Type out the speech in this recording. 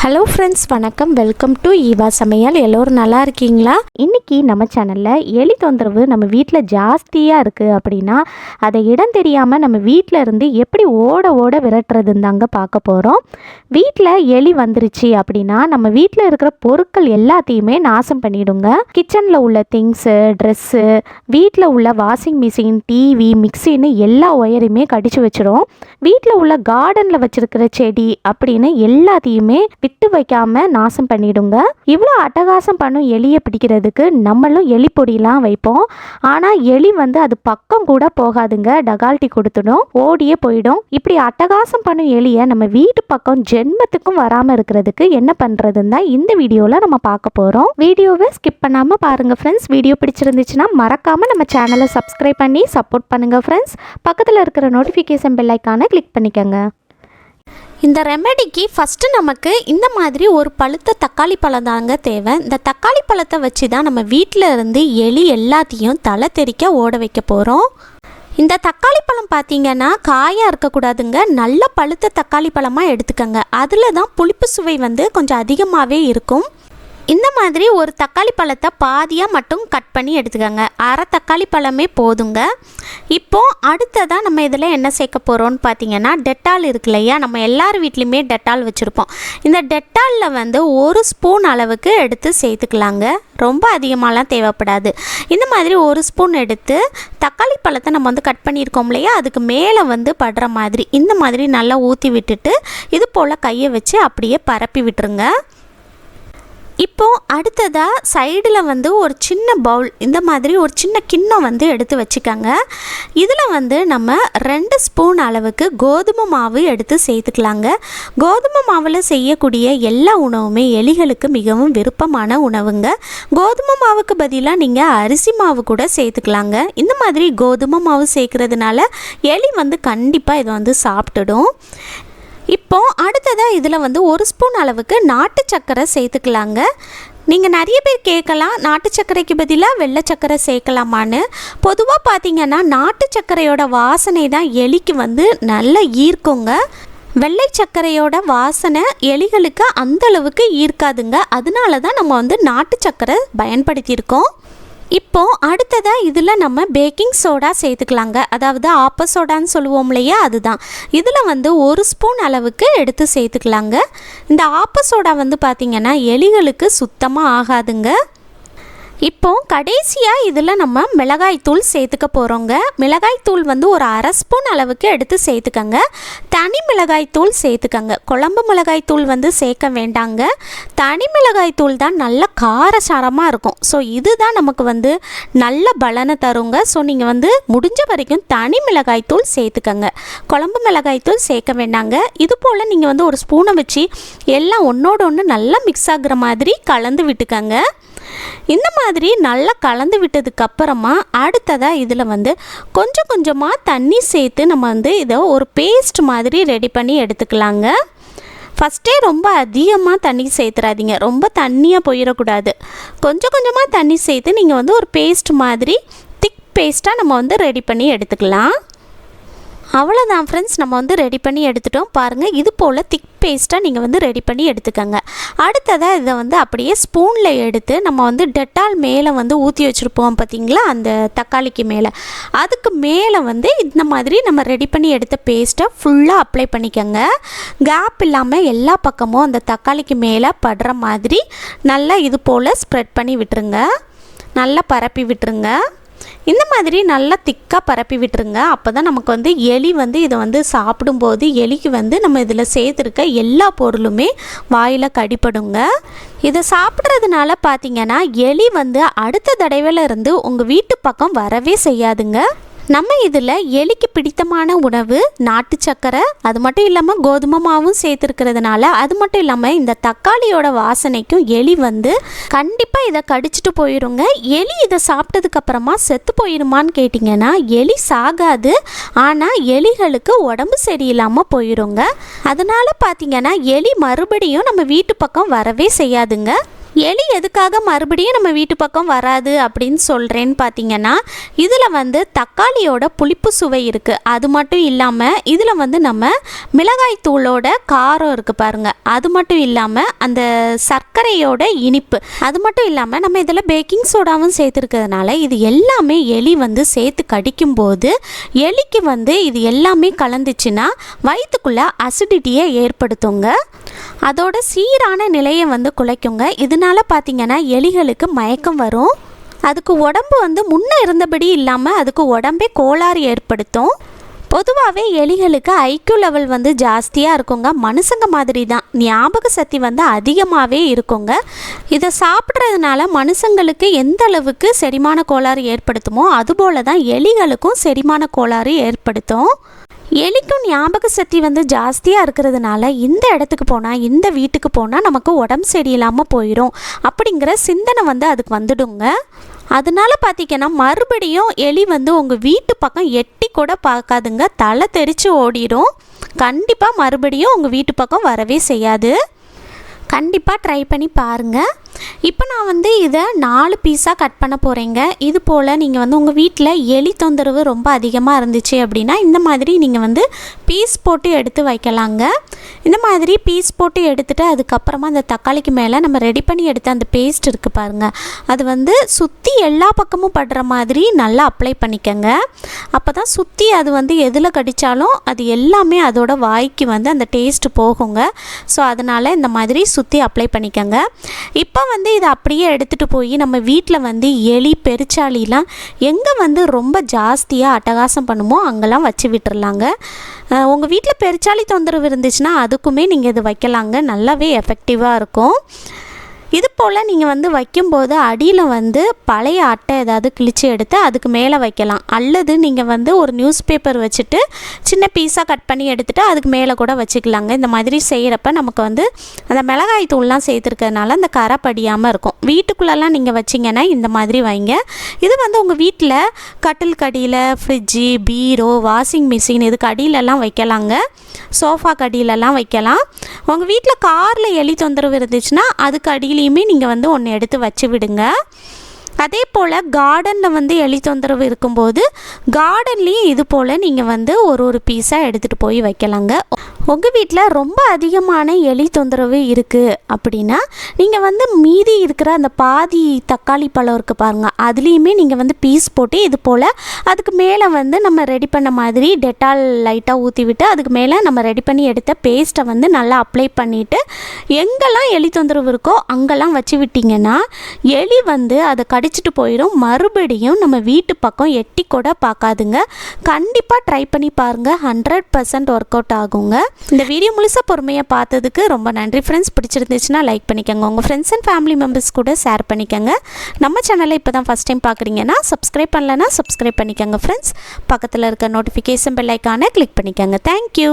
Hello friends வணக்கம். Welcome to Eva சமையல். எல்லோரும் நல்லா இருக்கீங்களா? இன்னைக்கு நம்ம சேனலில் எலி தொந்தரவு நம்ம வீட்டில் ஜாஸ்தியாக இருக்குது அப்படின்னா அதை இடம் தெரியாமல் நம்ம வீட்டில் இருந்து எப்படி ஓட ஓட விரட்டுறதுன்னு தாங்க பார்க்க போகிறோம் வீட்டில் எலி வந்துருச்சு அப்படின்னா நம்ம வீட்டில் இருக்கிற பொருட்கள் எல்லாத்தையுமே நாசம் பண்ணிவிடுங்க கிச்சனில் உள்ள திங்ஸு ட்ரெஸ்ஸு வீட்டில் உள்ள வாஷிங் மிஷின் டிவி மிக்சின்னு எல்லா ஒயரையுமே கடிச்சு வச்சிரும். வீட்டில் உள்ள கார்டனில் வச்சுருக்கிற செடி அப்படின்னு எல்லாத்தையுமே விட்டு வைக்காம நாசம் பண்ணிடுங்க. இவ்வளோ அட்டகாசம் பண்ணும் எலியை பிடிக்கிறதுக்கு நம்மளும் எலி பொடியெலாம் வைப்போம். ஆனால் எலி வந்து அது பக்கம் கூட போகாதுங்க. டகால்ட்டி கொடுத்துடும். ஓடியே போயிடும். இப்படி அட்டகாசம் பண்ணும் எலியை நம்ம வீட்டு பக்கம் ஜென்மத்துக்கும் வராமல் இருக்கிறதுக்கு என்ன பண்ணுறதுன்னு தான் இந்த வீடியோவில் நம்ம பார்க்க போகிறோம் வீடியோவை ஸ்கிப் பண்ணாமல் பாருங்கள் ஃப்ரெண்ட்ஸ் வீடியோ பிடிச்சிருந்துச்சுன்னா மறக்காமல் நம்ம சேனலை சப்ஸ்கிரைப் பண்ணி சப்போர்ட் பண்ணுங்கள் ஃப்ரெண்ட்ஸ் பக்கத்தில் இருக்கிற நோட்டிஃபிகேஷன் பெல் ஐக்கானை கிளிக் பண்ணிக்கோங்க. இந்த ரெமெடிக்கு ஃபஸ்ட்டு நமக்கு இந்த மாதிரி ஒரு பழுத்த தக்காளி பழம் தாங்க தேவை. இந்த தக்காளி பழத்தை வச்சு தான் நம்ம வீட்டில் இருந்து எலி எல்லாத்தையும் தலை தெறிக்க ஓட வைக்க போகிறோம் இந்த தக்காளி பழம் பார்த்தீங்கன்னா காயாக இருக்கக்கூடாதுங்க. நல்ல பழுத்த தக்காளி பழமாக எடுத்துக்கோங்க. அதில் தான் புளிப்பு சுவை வந்து கொஞ்சம் அதிகமாகவே இருக்கும். இந்த மாதிரி ஒரு தக்காளி பழத்தை பாதியாக மட்டும் கட் பண்ணி எடுத்துக்கோங்க. அரை தக்காளி பழமே போதுங்க. இப்போது அடுத்ததாக நம்ம இதில் என்ன சேர்க்க போகிறோம்னு பார்த்தீங்கன்னா டெட்டால் இருக்கு இல்லையா? நம்ம எல்லார் வீட்லேயுமே டெட்டால் வச்சுருப்போம். இந்த டெட்டாலில் வந்து ஒரு ஸ்பூன் அளவுக்கு எடுத்து சேர்த்துக்கலாங்க. ரொம்ப அதிகமாகலாம் தேவைப்படாது. இந்த மாதிரி ஒரு ஸ்பூன் எடுத்து தக்காளி பழத்தை நம்ம வந்து கட் பண்ணியிருக்கோம் இல்லையா? அதுக்கு மேலே வந்து படுற மாதிரி இந்த மாதிரி நல்லா ஊற்றி விட்டுட்டு இது போல் கையை வச்சு அப்படியே பரப்பி விட்டுருங்க. இப்போ அடுத்ததாக சைடில் வந்து ஒரு சின்ன பவுல் இந்த மாதிரி ஒரு சின்ன கிண்ணம் வந்து எடுத்து வச்சுக்கோங்க. இதில் வந்து நம்ம ரெண்டு ஸ்பூன் அளவுக்கு கோதுமை மாவு எடுத்து சேர்த்துக்கலாங்க. கோதுமை மாவில் செய்யக்கூடிய எல்லா உணவுமே எலிகளுக்கு மிகவும் விருப்பமான உணவுங்க. கோதுமை மாவுக்கு பதிலாக நீங்கள் அரிசி மாவு கூட சேர்த்துக்கலாங்க. இந்த மாதிரி கோதுமை மாவு சேர்க்குறதுனால எலி வந்து கண்டிப்பாக இதை வந்து சாப்பிட்டுடும். இப்போ அடுத்ததாக இதில் வந்து ஒரு ஸ்பூன் அளவுக்கு நாட்டு சர்க்கரை சேர்த்துக்கலாங்க. நீங்கள் நிறைய பேர் கேட்கலாம் நாட்டு சர்க்கரைக்கு பதிலாக வெள்ளை சர்க்கரை சேர்க்கலாமான்னு. பொதுவாக பார்த்தீங்கன்னா நாட்டு சர்க்கரையோட வாசனை தான் எலிக்கு வந்து நல்லா ஈர்க்குங்க. வெள்ளை சர்க்கரையோட வாசனை எலிகளுக்கு அந்த அளவுக்கு ஈர்க்காதுங்க. அதனால தான் நம்ம வந்து நாட்டு சர்க்கரை பயன்படுத்தியிருக்கோம். இப்போ அடுத்ததாக இதில் நம்ம பேக்கிங் சோடா சேர்த்துக்கலாங்க. அதாவது ஆப்ப சோடான்னு சொல்லுவோம் இல்லையா? அதுதான். இதில் வந்து ஒரு ஸ்பூன் அளவுக்கு எடுத்து சேர்த்துக்கலாங்க. இந்த ஆப்ப சோடா வந்து பார்த்திங்கன்னா எலிகளுக்கு சுத்தமாக ஆகாதுங்க. இப்போ கடைசியாக இதில் நம்ம மிளகாய்த்தூள் சேர்த்துக்க போகிறோங்க மிளகாய்த்தூள் வந்து ஒரு அரை ஸ்பூன் அளவுக்கு எடுத்து சேர்த்துக்கங்க. தனி மிளகாய்த்தூள் சேர்த்துக்கங்க. குழம்பு மிளகாய்த்தூள் வந்து சேர்க்க வேண்டாங்க. தனி மிளகாய்த்தூள் தான் நல்ல காரசாரமாக இருக்கும். ஸோ இதுதான் நமக்கு வந்து நல்ல பலனை தருங்க. ஸோ நீங்கள் வந்து முடிஞ்ச வரைக்கும் தனி மிளகாய்த்தூள் சேர்த்துக்கங்க. குழம்பு மிளகாய்த்தூள் சேர்க்க வேண்டாங்க. இது போல் நீங்கள் வந்து ஒரு ஸ்பூனை வச்சு எல்லாம் ஒன்றோட ஒன்று நல்லா மிக்ஸ் ஆகுற மாதிரி கலந்து விட்டுக்கங்க. இந்த மாதிரி நல்லா கலந்து விட்டதுக்கப்புறமா அடுத்ததாக இதில் வந்து கொஞ்சம் கொஞ்சமாக தண்ணி சேர்த்து நம்ம வந்து இதை ஒரு பேஸ்ட் மாதிரி ரெடி பண்ணி எடுத்துக்கலாங்க. ஃபஸ்ட்டே ரொம்ப அதிகமாக தண்ணி சேர்த்துறாதீங்க. ரொம்ப தண்ணியாக போயிடக்கூடாது. கொஞ்சம் கொஞ்சமாக தண்ணி சேர்த்து நீங்கள் வந்து ஒரு பேஸ்ட் மாதிரி திக் பேஸ்ட்டாக நம்ம வந்து ரெடி பண்ணி எடுத்துக்கலாம். அவ்வளோதான் ஃப்ரெண்ட்ஸ் நம்ம வந்து ரெடி பண்ணி எடுத்துட்டோம். பாருங்கள் இது போல் திக் பேஸ்ட்டாக நீங்கள் வந்து ரெடி பண்ணி எடுத்துக்கோங்க. அடுத்ததாக இதை வந்து அப்படியே ஸ்பூனில் எடுத்து நம்ம வந்து டெட்டால் மேலே வந்து ஊற்றி வச்சுருப்போம் பார்த்தீங்களா அந்த தக்காளிக்கு மேலே. அதுக்கு மேலே வந்து இந்த மாதிரி நம்ம ரெடி பண்ணி எடுத்த பேஸ்ட்டை ஃபுல்லாக அப்ளை பண்ணிக்கோங்க. கேப் இல்லாமல் எல்லா பக்கமும் அந்த தக்காளிக்கு மேலே படுற மாதிரி நல்லா இது போல் ஸ்ப்ரெட் பண்ணி விட்டுருங்க. நல்லா பரப்பி விட்டுருங்க. இந்த மாதிரி நல்லா திக்காக பரப்பி விட்டுருங்க. அப்போ தான் நமக்கு வந்து எலி வந்து இதை வந்து சாப்பிடும்போது எலிக்கு வந்து நம்ம இதில் சேர்த்துருக்க எல்லா பொருளுமே வாயில் கடிப்படுங்க இதை சாப்பிட்றதுனால பார்த்தீங்கன்னா எலி வந்து அடுத்த தடவையில் இருந்து உங்கள் வீட்டு பக்கம் வரவே செய்யாதுங்க. நம்ம இதில் எலிக்கு பிடித்தமான உணவு நாட்டு சக்கரை அது மட்டும் இல்லாமல் கோதுமை மாவும் சேர்த்துருக்கிறதுனால அது மட்டும் இல்லாமல் இந்த தக்காளியோட வாசனைக்கும் எலி வந்து கண்டிப்பாக இதை கடிச்சிட்டு போயிருங்க. எலி இதை சாப்பிட்டதுக்கப்புறமா செத்து போயிருமான்னு கேட்டிங்கன்னா எலி சாகாது. ஆனால் எலிகளுக்கு உடம்பு சரியில்லாமல் போயிருங்க. அதனால் பார்த்தீங்கன்னா எலி மறுபடியும் நம்ம வீட்டு பக்கம் வரவே செய்யாதுங்க. எலி எதுக்காக மறுபடியும் நம்ம வீட்டு பக்கம் வராது அப்படின்னு சொல்கிறேன்னு பார்த்தீங்கன்னா இதில் வந்து தக்காளியோட புளிப்பு சுவை இருக்குது அது மட்டும் இல்லாமல் இதில் வந்து நம்ம மிளகாய் தூளோட காரம் இருக்குது பாருங்கள் அது மட்டும் இல்லாமல் அந்த சர்க்கரையோட இனிப்பு. அது மட்டும் இல்லாமல் நம்ம இதில் பேக்கிங் சோடாவும் சேர்த்துருக்கிறதுனால இது எல்லாமே எலி வந்து சேர்த்து கடிக்கும்போது எலிக்கு வந்து இது எல்லாமே கலந்துச்சுன்னா வயிற்றுக்குள்ளே அசிடிட்டியை ஏற்படுத்துங்க. அதோட சீரான நிலையை வந்து குலைக்குங்க. இதனால் பார்த்தீங்கன்னா எலிகளுக்கு மயக்கம் வரும். அதுக்கு உடம்பு வந்து முன்னே இருந்தபடி இல்லாமல் அதுக்கு உடம்பே கோளாறு ஏற்படுத்தும். பொதுவாகவே எலிகளுக்கு ஐக்யூ லெவல் வந்து ஜாஸ்தியாக இருக்குங்க. மனுஷங்க மாதிரி தான் ஞாபக சக்தி வந்து அதிகமாகவே இருக்குங்க. இதை சாப்பிட்றதுனால மனுஷங்களுக்கு எந்த அளவுக்கு செரிமான கோளாறு ஏற்படுத்துமோ அதுபோல தான் எலிகளுக்கும் செரிமான கோளாறு ஏற்படுத்தும். எலிக்கும் ஞாபக சக்தி வந்து ஜாஸ்தியாக இருக்கிறதுனால இந்த இடத்துக்கு போனால் இந்த வீட்டுக்கு போனால் நமக்கு உடம்பு சரியில்லாமல் போயிடும் அப்படிங்கிற சிந்தனை வந்து அதுக்கு வந்துடுங்க. அதனால பார்த்தீங்கன்னா மறுபடியும் எலி வந்து உங்கள் வீட்டு பக்கம் எட்டு கூட பார்க்காதுங்க. தலை தெரித்து ஓடிடும் கண்டிப்பாக மறுபடியும் உங்கள் வீட்டு பக்கம் வரவே செய்யாது. கண்டிப்பாக ட்ரை பண்ணி பாருங்கள் இப்போ நான் வந்து இதை நாலு பீஸாக கட் பண்ண போகிறேங்க இது போல் நீங்கள் வந்து உங்கள் வீட்டில் எலி தொந்தரவு ரொம்ப அதிகமாக இருந்துச்சு அப்படின்னா இந்த மாதிரி நீங்கள் வந்து பீஸ் போட்டு எடுத்து வைக்கலாங்க. இந்த மாதிரி பீஸ் போட்டு எடுத்துகிட்டு அதுக்கப்புறமா அந்த தக்காளிக்கு மேலே நம்ம ரெடி பண்ணி எடுத்த அந்த பேஸ்ட் இருக்குது பாருங்கள் அது வந்து சுற்றி எல்லா பக்கமும் படுற மாதிரி நல்லா அப்ளை பண்ணிக்கங்க. அப்போ தான் சுற்றி அது வந்து எதில் கடித்தாலும் அது எல்லாமே அதோட வாய்க்கு வந்து அந்த டேஸ்ட்டு போகுங்க. ஸோ அதனால் இந்த மாதிரி சுற்றி அப்ளை பண்ணிக்கோங்க. இப்போ வந்து இதை அப்படியே எடுத்துகிட்டு போய் நம்ம வீட்டில் வந்து எலி பெருச்சாலிலாம் எங்கே வந்து ரொம்ப ஜாஸ்தியாக அட்டகாசம் பண்ணுமோ அங்கெல்லாம் வச்சு விட்டுறலாங்க. உங்கள் வீட்டில் பெருச்சாலி தொந்தரவு இருந்துச்சுன்னா அதுக்குமே நீங்கள் இது வைக்கலாங்க. நல்லாவே எஃபெக்டிவாக இருக்கும். இது போல் நீங்கள் வந்து வைக்கும்போது அடியில் வந்து பழைய அட்டை ஏதாவது கிழிச்சு எடுத்து அதுக்கு மேலே வைக்கலாம். அல்லது நீங்கள் வந்து ஒரு நியூஸ் பேப்பர் வச்சுட்டு சின்ன பீஸாக கட் பண்ணி எடுத்துகிட்டு அதுக்கு மேலே கூட வச்சுக்கலாங்க. இந்த மாதிரி செய்கிறப்ப நமக்கு வந்து அந்த மிளகாய் தூள்லாம் சேர்த்துருக்கறனால அந்த கரை படியாமல் இருக்கும். வீட்டுக்குள்ளெல்லாம் நீங்கள் வச்சிங்கன்னா இந்த மாதிரி வைங்க. இது வந்து உங்கள் வீட்டில் கட்டில் கடியில் ஃப்ரிட்ஜு பீரோ வாஷிங் மிஷின் இதுக்கு அடியிலலாம் வைக்கலாங்க. சோஃபா கடியிலலாம் வைக்கலாம். உங்கள் வீட்டில் காரில் எலி தொந்தரவு இருந்துச்சுன்னா அதுக்கு அடியிலையுமே நீங்கள் வந்து ஒன்று எடுத்து வச்சு விடுங்க. அதே போல் கார்டனில் வந்து எலி தொந்தரவு இருக்கும்போது கார்டன்லேயும் இது போல் நீங்கள் வந்து ஒரு ஒரு பீஸாக எடுத்துகிட்டு போய் வைக்கலாங்க. உங்கள் வீட்டில் ரொம்ப அதிகமான எலி தொந்தரவு இருக்குது அப்படின்னா நீங்கள் வந்து மீதி இருக்கிற அந்த பாதி தக்காளி பழம் இருக்குது பாருங்கள் அதுலேயுமே நீங்கள் வந்து பீஸ் போட்டு இது போல் அதுக்கு மேலே வந்து நம்ம ரெடி பண்ண மாதிரி டெட்டால் லைட்டாக ஊற்றி விட்டு அதுக்கு மேலே நம்ம ரெடி பண்ணி எடுத்த பேஸ்ட்டை வந்து நல்லா அப்ளை பண்ணிவிட்டு எங்கெல்லாம் எலி தொந்தரவு இருக்கோ அங்கெல்லாம் வச்சு விட்டிங்கன்னா எலி வந்து அதை கடிச்சிட்டு போயிடும். மறுபடியும் நம்ம வீட்டு பக்கம் எட்டி கூட பார்க்காதுங்க. கண்டிப்பாக ட்ரை பண்ணி பாருங்கள் ஹண்ட்ரட் பர்சன்ட் ஒர்க் அவுட் ஆகுங்க. இந்த வீடியோ முழுசாக பொறுமையாக பார்த்ததுக்கு ரொம்ப நன்றி. ஃப்ரெண்ட்ஸ் பிடிச்சிருந்துச்சுன்னா லைக் பண்ணிக்கோங்க. உங்கள் ஃப்ரெண்ட்ஸ் அண்ட் ஃபேமிலி மெம்பர்ஸ் கூட ஷேர் பண்ணிக்கோங்க. நம்ம சேனலை இப்போ தான் ஃபஸ்ட் டைம் பார்க்குறீங்கன்னா சப்ஸ்கிரைப் பண்ணலன்னா சப்ஸ்கிரைப் பண்ணிக்கோங்க ஃப்ரெண்ட்ஸ் பக்கத்தில் இருக்க நோட்டிஃபிகேஷன் பெல் ஐக்கானை கிளிக் பண்ணிக்கோங்க. Thank you